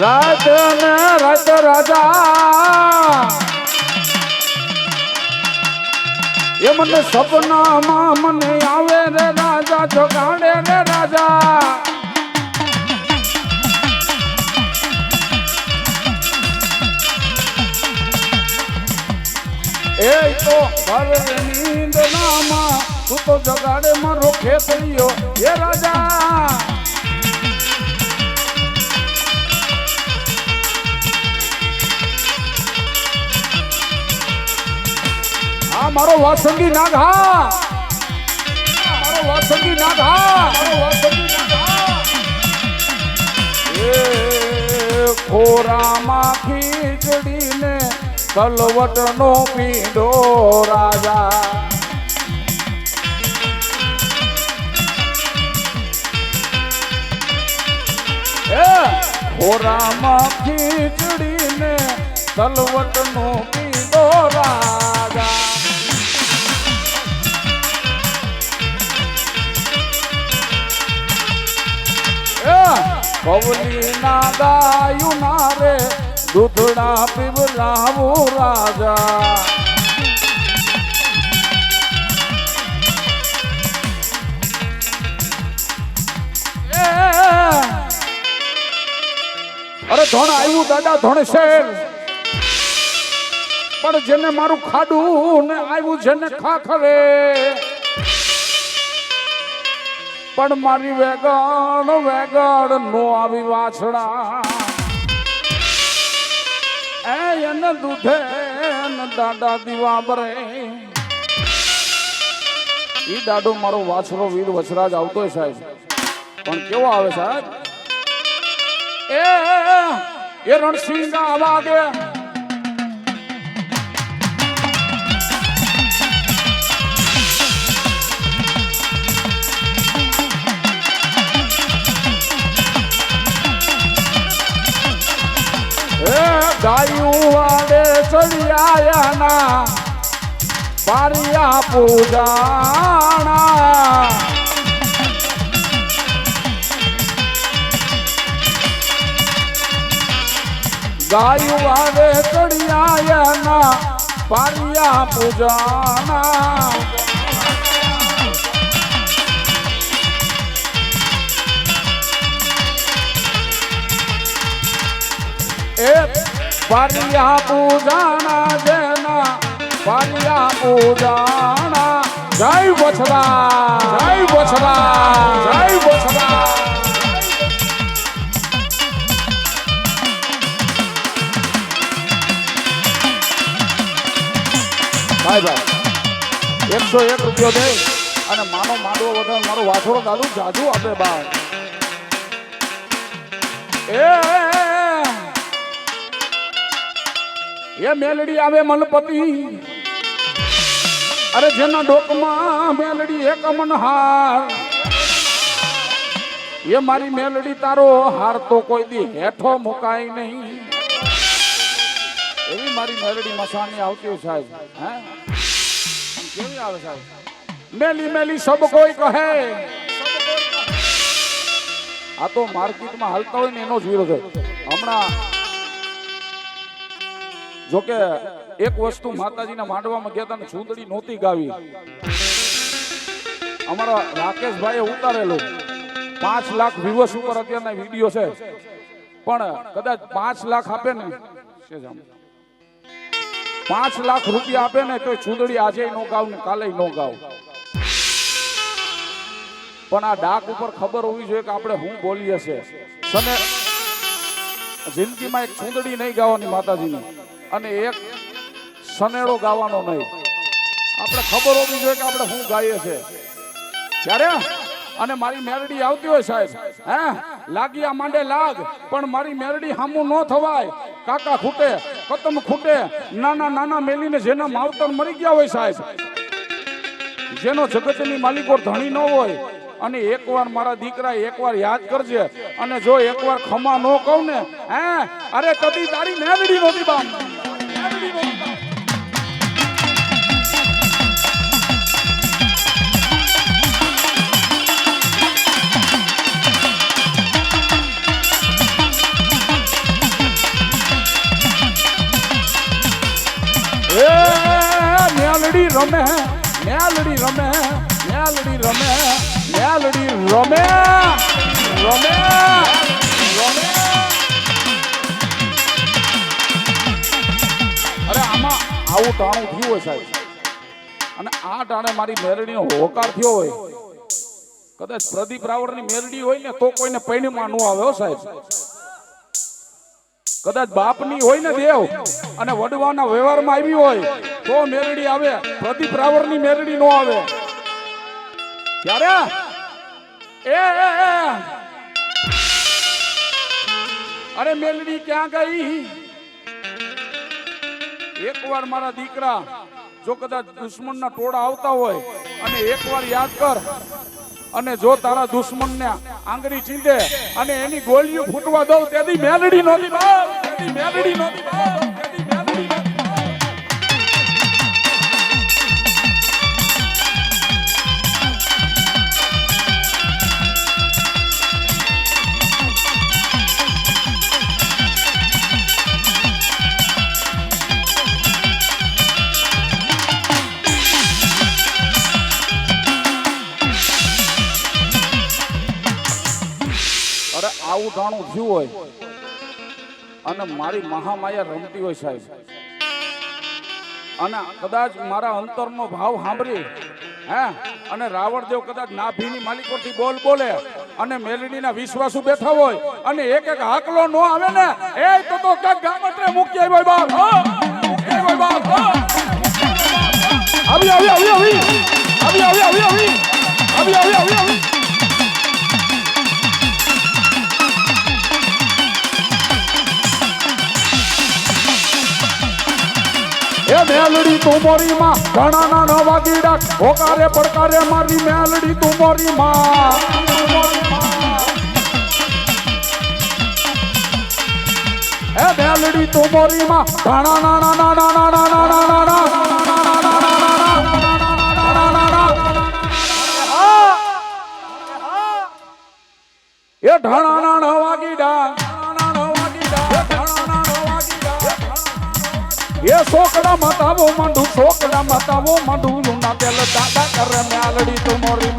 રાત ને રાત રાજા એ મને સપનામાં મને આવે રે રાજા, જગાડે રે રાજા. એ તો ઘર નીંદ નામાં તું તો જગાડે મારો ખેતરીયો. એ રાજા. મારો વાસંગી નાગ હા. મારો વાસંગી નાગ હા. મારો વાસંગી નાગ હા. ખોરામાં ખીચડીને કલવટનો પીંડો રાજા. ખોરામાં ખીચડીને કલવટનો પીડો રાજા. કવલી ના ગાયું ના રે, દૂધડા પીવલાવું રાજા. અરે ધોણ આવ્યું દાદા, ધોણ શેર. પણ જેને મારું ખાડું ને આવ્યું જેને ખાખરે પણ મારી વેગણ વેગણ નો આવી વાછડા. એ એને દૂધે દાડા દીવા બરે. ઈ દાડો મારો વાછરો વીર વછરાજ આવતો હોય સાહેબ. પણ કેવો આવે સાહેબ? એ એ રણસિંહ આવા વાડે ચડી આયા ના પારિયા પૂજાણા ગાયું વાવે ચડી પારિયા પૂજાણા પારિયા પૂજાણા જેના પારિયા પૂજાણા જય બછડા જય બછડા જય બછડા ભાઈ ભાઈ એકસો એક રૂપિયો દે અને માનો માંડવો વધારે, મારો વાછોડો દાદુ જાજુ આપે બા એ મેલડી આવે મનપતિ અરે જેના ડોકમાં મેલડી એક મનહાર એ મારી મેલડી તારો હાર તો કોઈ દી હેઠો મુકાય નહીં. એવી મારી મેલડી મસાની આવતી હોય સાહેબ, હે? કેવી આવે સાહેબ? મેલી મેલી સબ કોઈ કહે. આ તો માર્કેટમાં હાલતા હોય ને એનો જ વિરોધ હમણાં જોકે એક વસ્તુ માતાજીના માંડવામાં ગયા હતા ચૂંદડી નહોતી ગાવી. અમારા રાકેશભાઈએ ઉતારેલું. પાંચ લાખ વ્યુઅર્સ ઉપર અત્યારના વીડિયો છે. પણ કદાચ પાંચ લાખ આપે ને. પાંચ લાખ રૂપિયા આપે ને તો ચૂંદડી આજે નો ગાવ ને કાલે નો ગાવ. પણ આ ડાક ઉપર ખબર હોવી જોઈએ કે આપણે શું બોલીએ છીએ. સને જિંદગીમાં એક ચૂંદડી નહીં ગાવાની માતાજીની. અને એક સનેડો ગાવાનો નહીં. આપણે ખબર હોવી જોઈએ કે આપણે શું ગાઈએ છે. ત્યારે અને મારી મેરડી આવતી હોય સાહેબ, હે? લાગી આ માંડે લાગ, પણ મારી મેરડી હામું ન થવાય. કાકા ખૂટે, કતમ ખૂટે, નાના નાના મેલીને જેના માવતર મરી ગયા હોય સાહેબ, જેનો જગતની માલિકો ધણી ન હોય. અને એકવાર મારા દીકરા એકવાર યાદ કરજે, અને જો એકવાર ખમા ન કહું ને, હે? અરે કદી તારી મેરડી નહોતી બામ. મેલડી રમે મેલડી રમે મેલડી રમે મેલડી રમે રમે. આવું ટાણું થયું હોય સાહેબ. અને આ ટાણે મારી મેરડીનો હોકાર થયો હોય. કદાચ પ્રદીપ રાવળની મેરડી હોય ને તો કોઈને પૈણીમાં ન આવે સાહેબ. કદાચ બાપની હોય ને દેવ અને વડવાના વ્યવહારમાં આવી હોય તો મેરડી આવે, પ્રદીપ રાવળની મેરડી નો આવે. ત્યારે એ. અરે મેલડી ક્યાં ગઈ? એકવાર મારા દીકરા જો કદાચ દુશ્મનના ટોળા આવતા હોય, અને એકવાર યાદ કર, અને જો તારા દુશ્મનને આંગળી ચીંધે, અને એની ગોળીઓ ફૂટવા દઉં તેથી મેલડી નહોતી મેલડી નહોતી અરે આવું ટાણું થયું હોય અને મારી મહામાયા રમતી હોય સાહેબ. અને કદાચ મારા અંતરનો ભાવ સાંભળી, હે? અને રાવણદેવ કદાચ નાભીની માલિકોથી બોલ બોલે અને મેલડીના વિશ્વાસુ બેઠા હોય અને એક એક હાકલો નો આવે ને, એ તો તો ક્યાંક ગામટરે મૂકી આવ્યો બાપ, હો! આવ્યો હોય બાપ, હો! આવી આવી આવી. આવી આવી આવી આવી. આવી આવી આવી આવી. એ મેલડી તું મોરી માં ઘણા ના નવા ગીડા હોકારે પડકારે મારી મેલડી તું મોરી માં એ મેલડી તું મોરી માં ઘણા ના ના ના ના ના ના ના ના ના એ ઢાણા ના નવા એ સોકડા મતાવો માંડુ સોકડા મતાવો માંડુ લુના તેલ દાદા કરે મેલડી તું મોરી